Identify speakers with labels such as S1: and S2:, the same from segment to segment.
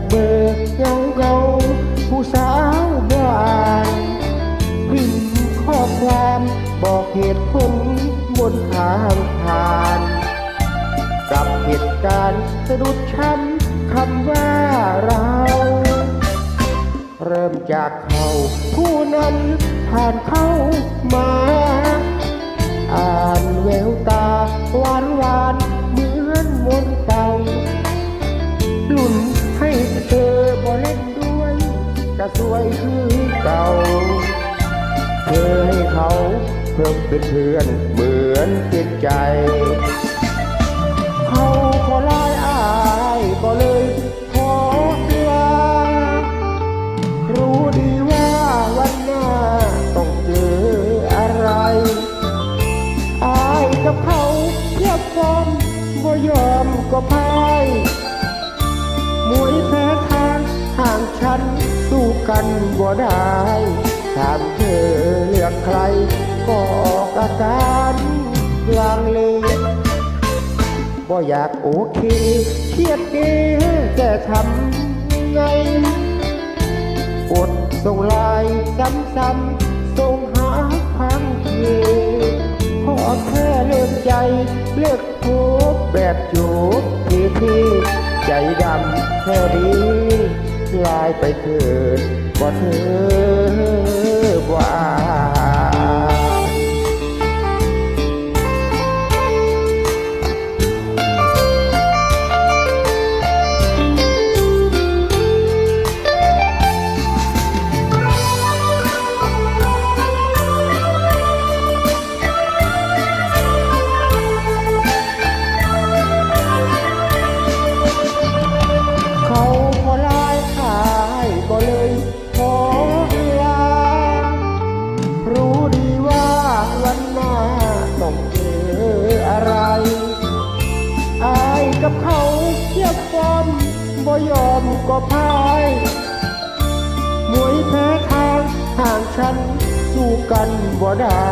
S1: จากเบอร์เงาเงาผู้สาวบ้านพิมพ์ข้อความบอกเหตุผลบนทางผ่านกับเหตุการณ์สะดุดช้ำคำว่าเรา เริ่มจากเขาผู้นั้นผ่านเข้ามา สวยคือเก่า เธอให้เขาเพิ่มเป็นเพื่อนเหมือนเป็นใจ เขาขอลายอายก็เลยขอลารู้ดีว่าวันหน้าต้องเจออะไร อายกับเขาเทียบฟอมบ่ยอมก็พ่ายมวยแพ้ทางห่างฉัน กันบ่ได้ถามเธอเลือกใคร ก็ออกอาการลังเลบ่อยากโอเคเครียดเด้แต่ทำไงกดส่งลน์ซ้ำๆส่งหาพังเทขอแค่เลื่อนใจ เลือกโพบแบบจูบทีทีใจดำแค่นี้ ลายไปเถิดบ่เธอว่า เขาเทียบฟอมบ่ยอมก็พ่ายมวยแพ้ทางห่างฉันสู้กันบ่ได้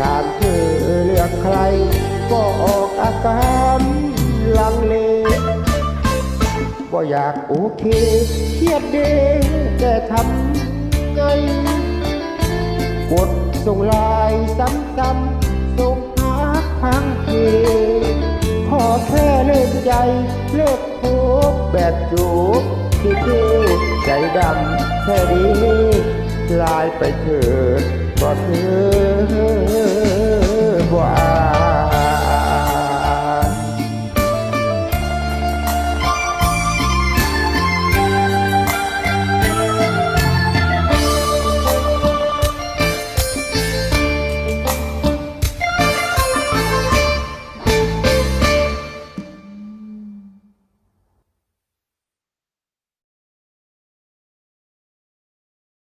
S1: ตามเธอเลือกใคร ก็ออกอาการลังเลก็อยากโอเคเครียดเด้แต่ทำไงกดส่งไลน์ซ้ำๆ ใจ เลิกโพบแบบจูบคิดใจดำแค่ดีลายไปเถิดก็เธอว่า